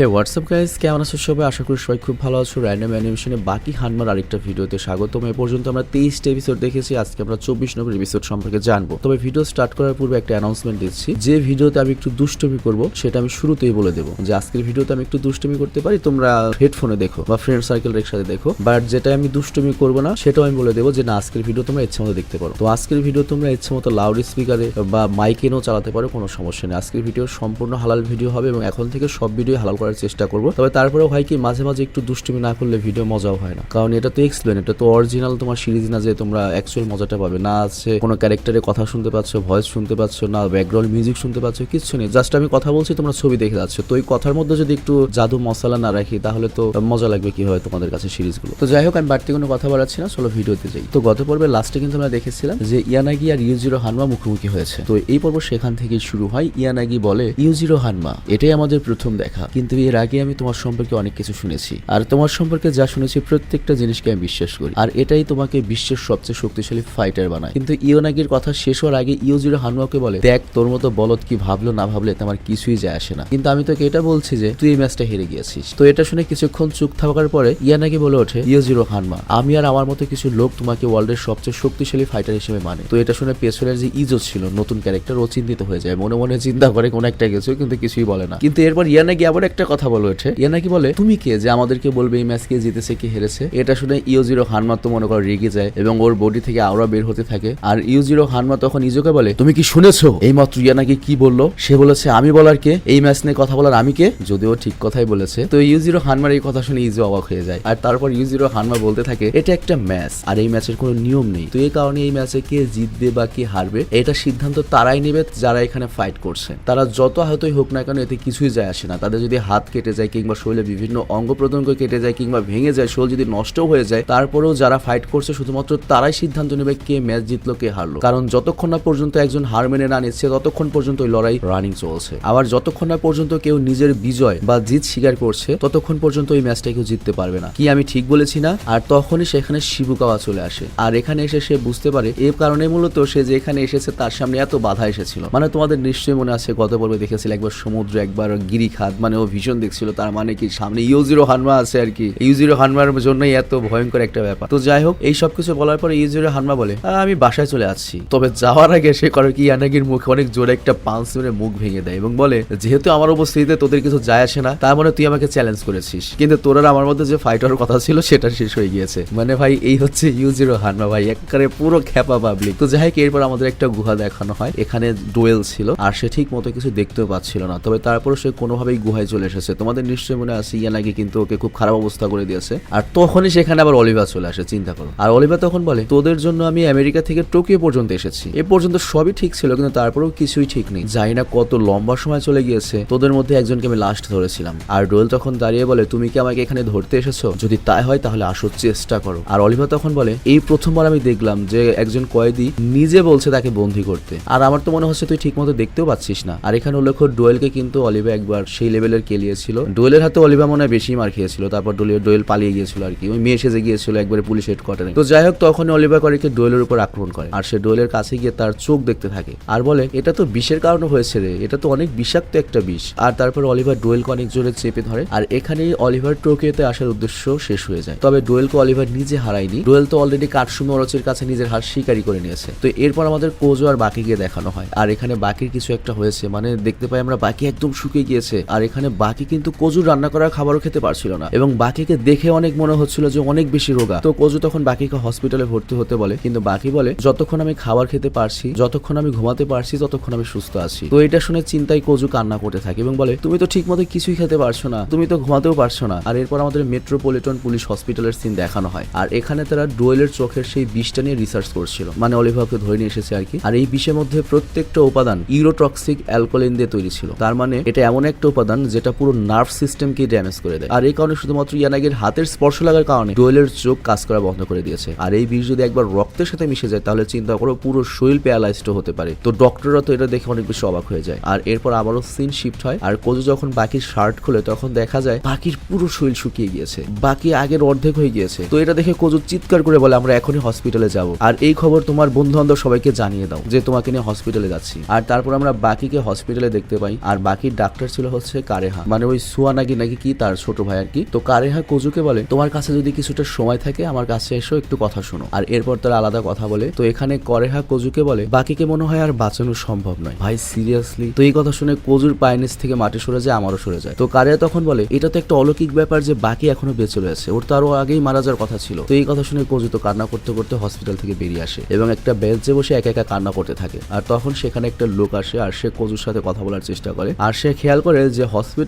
হে WhatsApp guys কেমন আছো সবাই? আশা করি সবাই খুব ভালো আছো। র্যান্ডম অ্যানিমেশনে বাকি হানমার আরেকটা ভিডিওতে স্বাগতম। এ পর্যন্ত আমরা তেইশটা এপিসোড দেখেছি। আজকে আমরা চব্বিশ নম্বর এপিসোড সম্পর্কে জানব। তবে ভিডিও স্টার্ট করার পূর্বে একটা অ্যানাউন্সমেন্ট দিচ্ছি। যে ভিডিওতে আমি একটু দুষ্টমি করব, সেটা আমি শুরুতেই বলে দেবো। যে আজকের ভিডিওতে আমি একটু দুষ্টমি করতে পারি, তোমরা হেডফোনে দেখো বা ফ্রেন্ড সার্কেল একসাথে দেখো। বাট যেটা আমি দুষ্টমি করব না, সেটাও আমি বলে দেবো যে, না, আজকের ভিডিও তোমরা ইচ্ছে মতো দেখতে পারো। তো আজকের ভিডিও তোমরা ইচ্ছে মতো লাউড স্পিকারে বা মাইক এনেও চালাতে পারো, কোনো সমস্যা নেই। আজকের ভিডিও সম্পূর্ণ হালাল ভিডিও হবে এবং এখন থেকে সব ভিডিও হালাল করার চেষ্টা করব। তবে তারপরেও হয় কি, মাঝে মাঝে একটু দুষ্টুমি না করলে ভিডিও মজাও হয় না। কারণ এটা তো এক্সপ্লেন এটা তো অরিজিনাল তোমার সিরিজ না যে তোমরা অ্যাকচুয়াল মজাটা পাবে। না আছে কোনো ক্যারেক্টারের কথা শুনতে পাচ্ছ ভয়েস শুনতে পাচ্ছ, না ব্যাকগ্রাউন্ড মিউজিক শুনতে পাচ্ছ, কিচ্ছু নেই। জাস্ট আমি কথা বলছি, তোমরা ছবি দেখে যাচ্ছ। তো এই কথার মধ্যে যদি একটু জাদু মশলা না রাখি, তাহলে তো মজা লাগবে কি হয় তোমাদের কাছে সিরিজগুলো তো যাই হোক, আমি বাড়তি কোনো কথা বলাচ্ছি না, চলো ভিডিওতে যাই। তো গত পর্বে লাস্টে কিন্তু আমরা দেখেছিলাম যে ইয়ানাগি আর ইউজিরো হানমা মুখোমুখি হয়েছে। তো এই পর্ব সেখান থেকেই শুরু হয়। ইয়ানাগি বলে ইউজিরো হানমা, এটাই আমাদের প্রথম দেখা। কিন্তু এর আগে আমি তোমার সম্পর্কে অনেক কিছু শুনেছি। আর তোমার সম্পর্কে যা শুনেছি, প্রত্যেকটা জিনিসকে আমি বিশ্বাস করি। আর এটাই তোমাকে বিশ্বের সবচেয়ে শক্তিশালী ফাইটার বানায়। কিন্তু ইয়োনাগির কথা শেষ হওয়ার আগে ইউজিরো হানমাকে বলে, দেখ, তোর মতো বলদ কি ভাবলো না ভাবলে এতে আমার কিছুই যায় আসে না। কিন্তু আমি তোকে এটা বলছি যে, তুই এই ম্যাচটা হেরে গিয়েছিস। তো এটা শুনে কিছুক্ষণ চুপ থাকার পরে ইয়ানাগি বলে ওঠে ইয়োজিরো হানমা আমি আর আমার মতো কিছু লোক তোমাকে ওয়ার্ল্ডের সবচেয়ে শক্তিশালী ফাইটার হিসেবে মানে। তো এটা শুনে পেছনের যে ইজো ছিল, নতুন ক্যারেক্টার ও চিন্তিত হয়ে যায়। মনে মনে চিন্তা করে, কোন একটা কিছু কিন্তু কিছুই বলে না। কিন্তু এরপর ইয়ানাগি আবার একটা কথা বলে ওঠে ইয়ানাগি বলে, তুমি কে যে আমাদেরকে বলবে এই ম্যাচ কে জিতেছে, কি হেরেছে? এটা শুনে ইউজিরো হানমা তো মনে করো রেগে যায় এবং ওর বডি থেকে আওরা বের হতে থাকে। আর ইউজিরো হানমা তখন ইজোকে বলে, তুমি কি শুনেছো? এই মাত্র ইয়ানাকি কি বলল? সে বলেছে, আমি বলার কে? এই ম্যাচ নিয়ে কথা বলার আমি কে? যদিও ঠিক কথাই বলেছে। তো ইউজিরো হানমার এই কথা শুনে ইজো অবাক হয়ে যায়। আর তারপর ইউজিরো হানমা বলতে থাকে, এটা একটা ম্যাচ, আর এই ম্যাচের কোনো নিয়ম নেই। তো এই কারণে এই ম্যাচে কে জিতবে বা কে হারবে, এটা সিদ্ধান্ত তারাই নেবে যারা এখানে ফাইট করছে। তারা যত আহতই হোক না কেন, এতে কিছুই যায় আসে না। তাদের যদি হাত কেটে যায় কিংবা শরীরে বিভিন্ন অঙ্গ প্রত্যঙ্গ কেটে যায় কিংবা ভেঙে যায়, শরীর যদি নষ্টও হয়ে যায়, তারপরেও যারা ফাইট করছে, শুধুমাত্র তারাই সিদ্ধান্ত নেবে কে ম্যাচ জিতলো, কে হারলো। কারণ যতক্ষণ না পর্যন্ত একজন হার মেনে না নিচ্ছে, ততক্ষণ পর্যন্ত ওই লড়াই রানিং চলছে। আবার যতক্ষণ না পর্যন্ত কেউ নিজের বিজয় বা জিত স্বীকার করছে, ততক্ষণ পর্যন্ত ওই ম্যাচটা কেউ জিততে পারবে না। কি আমি ঠিক বলেছি না? আর তখনই সেখানে শিবুকাওয়া চলে আসে। আর এখানে এসে সে বুঝতে পারে এই কারণে মূলত সে যে এখানে এসেছে, তার সামনে এত বাধা এসেছিল। মানে তোমাদের নিশ্চয়ই মনে আছে, গত পর্বে দেখেছিল একবার সমুদ্র, একবার গিরিখাত মানে ও ভীষণ দেখছিল, তার মানে কি সামনে ইউজিরো হানমা আছে আর কি। ইউজিরো হানমার জন্যই এত ভয়ঙ্কর একটা ব্যাপার। তো যাই হোক, এই সব কিছু বলার পরে ইউজিরো হানমা বলে আমি বাসায় চলে আসছি। তবে যাওয়ার আগে সে করে কি ইয়ানাগির মুখে অনেক জোরে একটা পাঁচ মেরে মুখ ভেঙে দেয় এবং বলে, যেহেতু আমার উপস্থিতিতে তোদের কিছু যায় আসে না, তার মানে তুই আমাকে চ্যালেঞ্জ করেছিস। কিন্তু তোর আর আমার মধ্যে যে ফাইটার কথা ছিল, সেটা শেষ হয়ে গিয়েছে। মানে ভাই, এই হচ্ছে ইউজিরো হানমা ভাই, একবারে পুরো খ্যাপা পাবলিক তো যাই হোক, এরপর আমাদের একটা গুহা দেখানো হয়। এখানে ডোয়েল ছিল, আর সে ঠিক মতো কিছু দেখতেও পাচ্ছিল না। তবে তারপরে সে কোনোভাবেই গুহায় চলে এসেছে। তোমাদের নিশ্চয়ই মনে আছে ইয়ানাগি কিন্তু ওকে খুব খারাপ অবস্থা করে দিয়েছে। আর তখনই সেখানে আবার অলিভা চলে আসে, চিন্তা করো। আর অলিভা তখন বলে, তোদের জন্য আমি আমেরিকা থেকে টোকিও পর্যন্ত এসেছি। এ পর্যন্ত সবই ঠিক ছিল, কিন্তু তারপরেও কিছুই ঠিক নেই। জানি না কত লম্বা সময় চলে গিয়েছে, তোদের মধ্যে একজনকে আমি লাস্ট ধরেছিলাম। আর ডোয়েল তখন দাঁড়িয়ে বলে, তুমি কি আমাকে এখানে ধরতে এসেছ? যদি তাই হয় তাহলে আসো, চেষ্টা করো। আর অলিভা তখন বলে, এই প্রথমবার আমি দেখলাম যে একজন কয়েদি নিজে বলছে তাকে বন্দি করতে। আর আমার তো মনে হচ্ছে তুই ঠিক মতো দেখতেও পাচ্ছিস না। আর এখানে উল্লেখ ডোয়েলকে কিন্তু অলিভা একবার সেই লেভেলের কেলিয়েছিল ডোয়েলের হাতে অলিভা মনে বেশি মার খেয়েছিল, তারপর ডোয়েল ডোয়েল পালিয়ে গিয়েছিল আর কি। ওই মেয়ে সেজে গিয়েছিল, একবারে পুলিশ হেডকোয়ার্টারে তো যাই হোক তখন অলিভা করিকে ডোয়েলের উপর আক্রমণ করে। আর সে ডোয়েলের কাছে গিয়ে তার চোখ দেখতে থাকে। আর বলে, এটা তো বিষের কারণে হয়েছে রে। এটা তো অনেক বিষাক্ত একটা বিষ। আর তারপর অলিভার ডোয়েলকে অনেক জোরে চেপে ধরে। আর এখানেই অলিভার টোকিওতে আসার উদ্দেশ্য শেষ হয়ে যায়। তবে ডোয়েলকে অলিভার নিজে হারায়নি। ডোয়েল তো অলরেডি কাটসুমি অরচের কাছে নিজের হার স্বীকারই করে নিয়েছে। তো এরপর আমাদের কোজো আর বাকিকে দেখানো হয়। আর এখানে বাকির কিছু একটা হয়েছে। মানে দেখতে পাই আমরা বাকি একদম শুকিয়ে গিয়েছে। আর এখানে বাকি কিন্তু কজুর রান্না করার খাবারও খেতে পারছিল না। এবং বাকিকে দেখে অনেক মনে হচ্ছিল যে অনেক বেশি রোগা। তো কজু তখন বাকিকে হসপিটালে ভর্তি হতে বলে। কিন্তু বাকি বলে, যতক্ষণ আমি খাবার খেতে পারছি, যতক্ষণ আমি ঘুমাতে পারছি, ততক্ষণ আমি সুস্থ আছি। তো এটা শুনে চিন্তায় কজু কান্না করতে থাকে এবং বলে, তুমি তো ঠিক মতো কিছুই খেতে পারছ না। তুমি তো ঘুমাতেও পারছ না। আর এরপর আমাদের মেট্রোপলিটন পুলিশ হসপিটালের সিন দেখানো হয়। আর এখানে তারা ডোয়েলের চোখের সেই বিষটা নিয়ে রিসার্চ করছিল। মানে অলিভাকে ধরে নিয়ে এসেছে আর কি। আর এই বিষের মধ্যে প্রত্যেকটা উপাদান ইউরোটক্সিক অ্যালকোলিন দিয়ে তৈরি ছিল। তার মানে এটা এমন একটা উপাদান যেটা পুরো নার্ভ সিস্টেমকে ড্যামেজ করে দেয়। আর এই কারণে শুধুমাত্র ইয়ানাগির হাতের স্পর্শ লাগার কারণে ডোয়েলের চোখ কাজ করা বন্ধ করে দিয়েছে। আর এই বিষ যদি একবার রক্তের সাথে মিশে যায়, তাহলে চিন্তা করো পুরো শরীর প্যারালাইজড হতে পারে। তো ডক্টররা তো এটা দেখে অনেক বেশি অবাক হয়ে যায়। আর এরপর আবারও সিন শিফট হয়, আর কোজো যখন বাকির শার্ট খুলে, তখন দেখা যায় বাকির পুরো শরীর শুকিয়ে গিয়েছে। বাকি আগের অর্ধেক হয়ে গিয়েছে। তো এটা দেখে কোজো চিৎকার করে বলে, আমরা এখনই হসপিটালে যাব। আর এই খবর তোমার বন্ধু বান্ধব সবাইকে জানিয়ে দাও যে, তোমাকে নিয়ে হসপিটালে যাচ্ছি। আর তারপর আমরা বাকিকে হসপিটালে দেখতে পাই। আর বাকির ডাক্তার ছিল হচ্ছে কারেহা। মানে ওই সুয়া নাকি নাকি কি তার ছোট ভাই আর কি? তো কারেহা কোজুকে বলে, তোমার কাছে যদি কিছুটা সময় থাকে, আমার কাছে এসো, একটু কথা শোনো। আর এরপর তারা আলাদা কথা বলে। তো এখানে করেহা কোজুকে বলে, বাকিকে মনে হয় আর বাঁচানো সম্ভব নয়। ভাই, সিরিয়াসলি? তো এই কথা শুনে কোজুর পায়ের নিচ থেকে মাটি সরে যায়, আমারও সরে যায়। তো কারেহা তখন বলে, এটা তো একটা অলৌকিক ব্যাপার যে বাকি এখনও বেঁচে রয়েছে। ওর তো আরও আগেই মারা যাওয়ার কথা ছিল। তো এই কথা শুনে কোজু তো কান্না করতে করতে হসপিটাল থেকে বেরিয়ে আসে এবং একটা বেঞ্চে বসে একা একা কান্না করতে থাকে। আর তখন সেখানে একটা লোক আসে, আর সে কোজুর সাথে কথা বলার চেষ্টা করে। আর সে খেয়াল করে যে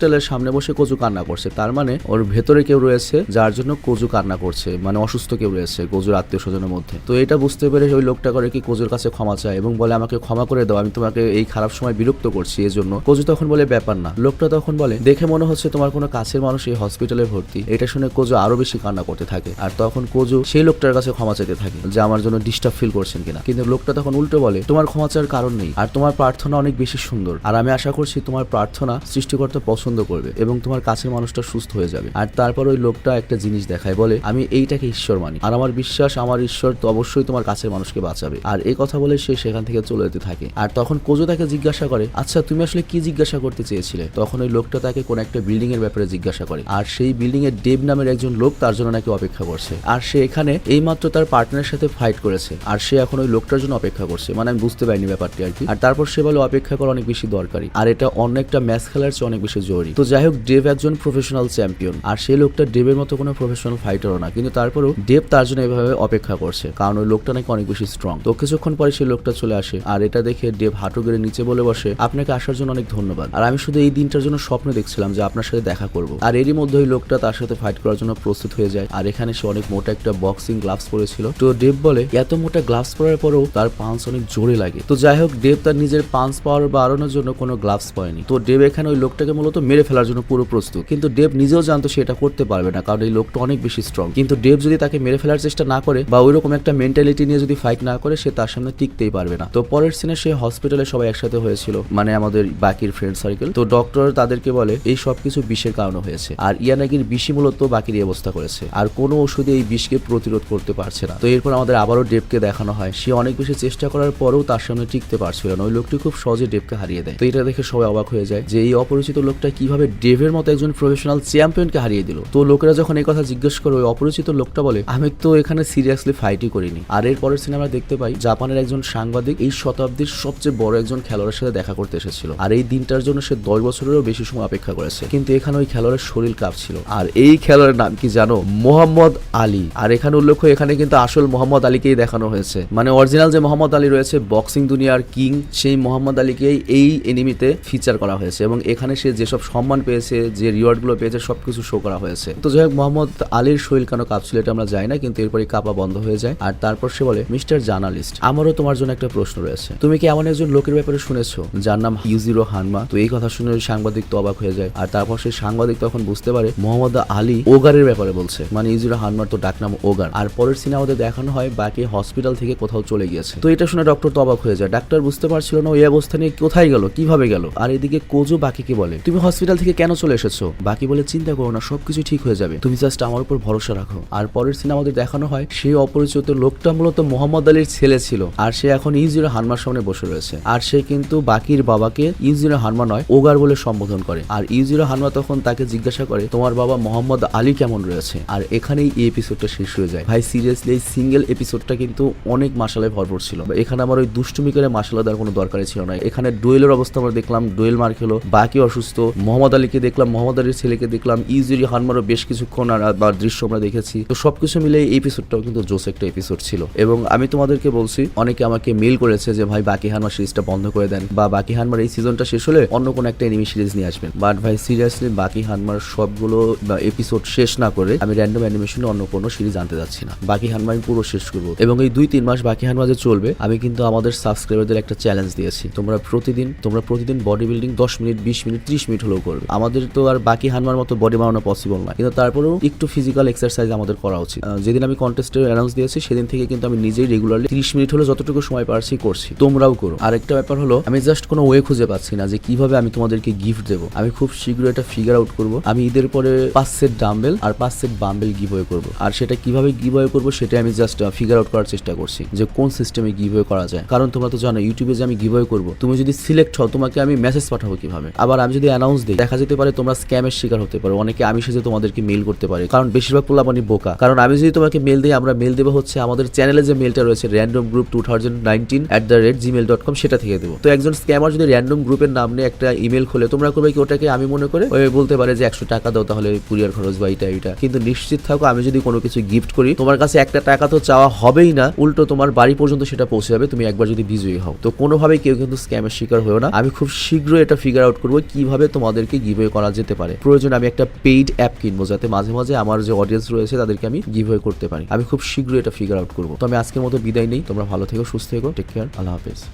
হসপিটালের সামনে বসে কোজু কান্না করছে। তার মানে ওর ভেতরে কেউ রয়েছে, যার জন্য কোজু কান্না করছে মানে অসুস্থ কেউ রয়েছে কোজুর আত্মীয় স্বজনের মধ্যে। তো এটা বুঝতে পেরে ওই লোকটা করে কি কোজুর কাছে ক্ষমা চায় এবং বলে, আমাকে ক্ষমা করে দাও, আমি তোমাকে এই খারাপ সময় বিরক্ত করছি এই জন্য কোজু তখন বলে, ব্যাপার না। লোকটা তখন বলে, দেখে মনে হচ্ছে তোমার কোনো কাছের মানুষ এই হসপিটালে ভর্তি। এটা শুনে কোজু আরও বেশি কান্না করতে থাকে। আর তখন কোজু সেই লোকটার কাছে ক্ষমা চাইতে থাকে, যে আমার জন্য ডিস্টার্ব ফিল করছেন কিনা। কিন্তু লোকটা তখন উল্টো বলে, তোমার ক্ষমা চাওয়ার কারণ নেই। আর তোমার প্রার্থনা অনেক বেশি সুন্দর। আর আমি আশা করছি তোমার প্রার্থনা সৃষ্টিকর্তা পছন্দ করবে এবং তোমার কাছের মানুষটা সুস্থ হয়ে যাবে। আর তারপর ওই লোকটা একটা জিনিস দেখায়, বলে, আমি এইটাকে ঈশ্বর মানি। আর আমার বিশ্বাস, আমার ঈশ্বর তো অবশ্যই তোমার কাছের মানুষকে বাঁচাবে। আর এই কথা বলে সে সেখান থেকে চলে যেতে থাকে। আর তখন কোজো তাকে জিজ্ঞাসা করে আচ্ছা তুমি আসলে কি জিজ্ঞাসা করতে চেয়েছিলে? তখন ওই লোকটা তাকে কোন একটা বিল্ডিং এর ব্যাপারে জিজ্ঞাসা করে। আর সেই বিল্ডিং এর ডেভ নামের একজন লোক তার জন্য নাকি অপেক্ষা করছে। আর সে এখানে এইমাত্র তার পার্টনারের সাথে ফাইট করেছে। আর সে এখন ওই লোকটার জন্য অপেক্ষা করছে। মানে আমি বুঝতে পারিনি ব্যাপারটি আর কি। আর তারপর সে বলে, অপেক্ষা করা অনেক বেশি দরকারি। আর এটা অন্য একটা ম্যাচ খেলার চেয়ে অনেক বেশি জরুরি। তো যাই হোক ডেভ একজন প্রফেশনাল চ্যাম্পিয়ন আর সেই লোকটা ডেভের মতো কোনো প্রফেশনাল ফাইটারও না। কিন্তু তারপরেও ডেভ তার জন্য এভাবে অপেক্ষা করছে। কারণ ওই লোকটা নাকি অনেক বেশি স্ট্রং তো কিছুক্ষণ পরে সেই লোকটা চলে আসে। আর এটা দেখে ডেভ হাঁটু গেড়ে নিচে বলে বসে, আপনাকে আসার জন্য অনেক ধন্যবাদ। আর আমি শুধু এই দিনটার জন্য স্বপ্ন দেখছিলাম যে আপনার সাথে দেখা করব। আর এরই মধ্যে ওই লোকটা তার সাথে ফাইট করার জন্য প্রস্তুত হয়ে যায়। আর এখানে সে অনেক মোটা একটা বক্সিং গ্লাভস পরেছিল। তো ডেভ বলে, এত মোটা গ্লাভস পরার পরেও তার পাঞ্চ অনেক জোরে লাগে। তো যাই হোক ডেভ তার নিজের পাঞ্চ পাওয়ার বাড়ানোর জন্য কোনো গ্লাভস পায়নি তো ডেভ এখানে ওই লোকটাকে মূলত মেরে ফেলার জন্য পুরো প্রস্তুত। কিন্তু ডেভ নিজেও জানতো সে এটা করতে পারবে না, কারণ এই লোকটা অনেক বেশি স্ট্রং কিন্তু ডেভ যদি তাকে মেরে ফেলার চেষ্টা না করে বা ওইরকম একটা মেন্টালিটি নিয়ে যদি ফাইট না করে, সে তার সামনে টিকতেই পারবে না। তো পরের সিনে সে হসপিটালে সবাই একসাথে হয়েছিল মানে আমাদের বাকির ফ্রেন্ড সার্কেল তো ডক্টর তাদেরকে বলে, এই সব কিছু বিষের কারণে হয়েছে। আর ইয়ানাগির বিষই মূলত বাকির অবস্থা করেছে। আর কোনো ওষুধে এই বিষকে প্রতিরোধ করতে পারছে না। তো এরপর আমাদের আবারও ডেভকে দেখানো হয়। সে অনেক বেশি চেষ্টা করার পরেও তার সামনে টিকতে পারছিল না। ওই লোকটি খুব সহজে ডেভকে হারিয়ে দেয়। তো এটা দেখে সবাই অবাক হয়ে যায় যে এই অপরিচিত লোকটা কীভাবে ডেভের মতো একজন প্রফেশনাল চ্যাম্পিয়নকে হারিয়ে দিল? তো লোকেরা যখন এই কথা জিজ্ঞেস করে, ওই অপরিচিত লোকটা বলে, আমি তো এখানে সিরিয়াসলি ফাইটই করিনি। আর এর পরের সিনেমা দেখতে পাই, জাপানের একজন সাংবাদিক এই শতাব্দীর সবচেয়ে বড় একজন খেলোয়াড়ের সাথে দেখা করতে এসেছিল। আর এই দিনটার জন্য সে দশ বছরেরও বেশি সময় অপেক্ষা করেছে। কিন্তু এখানে ওই খেলোয়াড়ের শরীর কাঁপছিল আর এই খেলোয়াড়ের নাম কি জানো? মোহাম্মদ আলী। আর এখানে উল্লেখ্য, এখানে কিন্তু আসল মোহাম্মদ আলীকেই দেখানো হয়েছে। মানে অরিজিনাল যে মোহাম্মদ আলী রয়েছে বক্সিং দুনিয়ার কিং সেই মোহাম্মদ আলীকেই এই এনিমিতে ফিচার করা হয়েছে। এবং এখানে সে যেসব সম্মান পেয়েছে, যে রিওয়ার্ডগুলো পেয়েছে, সবকিছু শো করা হয়েছে। তো যাই হোক, মোহাম্মদ আলীর শরীর কেন কাঁপছিল এটা আমরা জানি না, কিন্তু এরপরে কাঁপা বন্ধ হয়ে যায়। আর তারপর সে বলে মিস্টার জার্নালিস্ট আমারও তোমার জন্য একটা প্রশ্ন রয়েছে। তুমি কি এমন একজন লোকের ব্যাপারে শুনেছো? যার নাম ইউজিরো হানমা। তো এই কথা শুনে সাংবাদিক তো অবাক হয়ে যায়। আর তারপর সেই সাংবাদিক তখন বুঝতে পারে, মোহাম্মদ আলী ওগারের ব্যাপারে বলছে। মানে ইউজিরো হানমার তো ডাকনাম ওগার। আর পরের সিনেমাতে দেখানো হয়, বাকি হসপিটাল থেকে কোথাও চলে গিয়েছে। তো এটা শুনে ডক্টর তো অবাক হয়ে যায়। ডাক্তার বুঝতে পারছিল না ওই অবস্থা নিয়ে কোথায় গেল, কীভাবে গেল। আর এদিকে কোজো বাকিকে বলে, তুমি হসপিটাল থেকে কেন চলে এসেছ? বাকি বলে চিন্তা করো না, সবকিছু ঠিক হয়ে যাবে। তুমি জাস্ট আমার উপর ভরসা রাখো। আর পরের সিনেমাতে দেখানো হয়, সেই অপরিচিত লোকটা মূলত মোহাম্মদ আলীর ছেলে ছিল, আর সে এখন ইউজিরো হানমার সামনে বসে রয়েছে। আর সে কিন্তু বাকির বাবাকে ইউজিরো হানমা নয়, ওগার বলে সম্বোধন করে। আর ইউজিরো হানমা তখন তাকে জিজ্ঞাসা করে, তোমার বাবা মোহাম্মদ আলী কেমন রয়েছে? আর এখানেই এই এপিসোডটা শেষ হয়ে যায়। ভাই সিরিয়াসলি এই সিঙ্গেল এপিসোডটা কিন্তু অনেক মাসালায় ভরপুর ছিল। এখানে আমার ওই দুষ্টুমি করে মাসালা দেওয়ার কোনো দরকারই ছিল না। এখানে ডোয়েলের অবস্থা আমরা দেখলাম ডুয়েল মার খেলো, বাকি অসুস্থ মোহাম্মদ আলীকে দেখলাম, মোহাম্মদ আলীর ছেলেকে দেখলাম ইউজিরি হানমারও বেশ কিছুক্ষণ আর বা দৃশ্য আমরা দেখেছি। তো সবকিছু মিলে এই এপিসোডটাও কিন্তু জোস একটা এপিসোড ছিল। এবং আমি তোমাদেরকে বলছি, অনেকে আমাকে মেল করেছে যে, ভাই, বাকি হানমার সিরিজটা বন্ধ করে দেন। বা, বাকি হানমার এই সিজনটা শেষ হলে অন্য কোনো একটা এনিমি সিরিজ নিয়ে আসবেন। বাট ভাই সিরিয়াসলি বাকি হানমার সবগুলো এপিসোড শেষ না করে আমি র্যান্ডম অ্যানিমেশনে অন্য কোনো সিরিজ আনতে যাচ্ছি না। বাকি হানমা আমি পুরো শেষ করব। এবং এই দুই তিন মাস বাকি হানমা যে চলবে, আমি কিন্তু আমাদের সাবস্ক্রাইবারদের একটা চ্যালেঞ্জ দিয়েছি। তোমরা প্রতিদিন তোমরা প্রতিদিন বডি বিল্ডিং দশ মিনিট, বিশ মিনিট, ত্রিশ মিনিট হলেও করবে। আমাদের তো আর বাকি হানমার মতো বডি বানানো পসিবল নয় কিন্তু তারপরেও একটু ফিজিক্যাল এক্সারসাইজ আমাদের করা উচিত। যেদিন আমি কন্টেস্টের অ্যানাউন্স দিয়েছি, সেদিন থেকে কিন্তু আমি নিজেই রেগুলারলি তিরিশ মিনিট হলে যতটুকু সময় পারছি করছি। তোমরাও করো। আরেকটা ব্যাপার হলো, আমি জাস্ট কোনো ওয়ে খুঁজে পাচ্ছি না যে কীভাবে আমি তোমাদেরকে গিফট দেবো। আমি খুব শীঘ্রই এটা ফিগার আউট করব। আমি ঈদের পরে পাঁচ সেট ডাম্বেল আর পাঁচ সেট বাম্বেল গিভ ওয়ে করব। আর সেটা কীভাবে গিভ ওয়ে করব সেটা আমি জাস্ট ফিগার আউট করার চেষ্টা করছি যে কোন সিস্টেমে গিভ ওয়ে করা যায়। কারণ তোমরা তো জানো ইউটিউবে যে আমি গিভ ওয়ে করব, তুমি যদি সিলেক্ট হও, তোমাকে আমি মেসেজ পাঠাবো কীভাবে? আবার আমি যদি অ্যানাউন্স দেই। দেখা যেতে পারে তোমরা স্ক্যামের শিকার হতে পারো। অনেকে আমি সেজে তোমাদেরকে মেল করতে পারে। কারণ বেশিরভাগ পোলাপানি বোকা। কারণ আমি যদি তোমাকে মেল দিই, আমরা মেল দেবো হচ্ছে আমাদের চ্যানেলে যে মেলটা রয়েছে random group two thousand nineteen at the rate Gmail dot com সেটা থেকে দেবো। তো একজন স্ক্যামার যদি র্যান্ডম গ্রুপের নাম নিয়ে একটা ইমেল খোলে, তোমরা করবে কি ওটাকে আমি মনে করে ওই বলতে পারে যে একশো টাকা দাও তাহলে কুরিয়ার খরচ বা এটা এটা কিন্তু নিশ্চিত থাকো, আমি যদি কোনো কিছু গিফট করি, তোমার কাছে একটা টাকা তো চাওয়া হবেই না, উল্টো তোমার বাড়ি পর্যন্ত সেটা পৌঁছে যাবে, তুমি একবার যদি বিজয়ী হও। তো কোনোভাবেই কেউ কিন্তু স্ক্যামের শিকার হয়েও না। আমি খুব শীঘ্রই এটা ফিগার আউট করব, কীভাবে তোমাদেরকে গিভওয়ে করা যেতে পারে। প্রয়োজন আমি একটা পেইড অ্যাপ কিনবো যাতে মাঝে মাঝে আমার যে অডিয়েন্স রয়েছে তাদেরকে আমি গিভ গিভওয়ে করতে পারি। আমি খুব শীঘ্রই এটা ফিগার আউট করব। তো আমি আজকের মতো বিদায় নেই। তোমরা ভালো থেকো, সুস্থ থেকো। টেক কেয়ার আল্লাহ হাফেজ।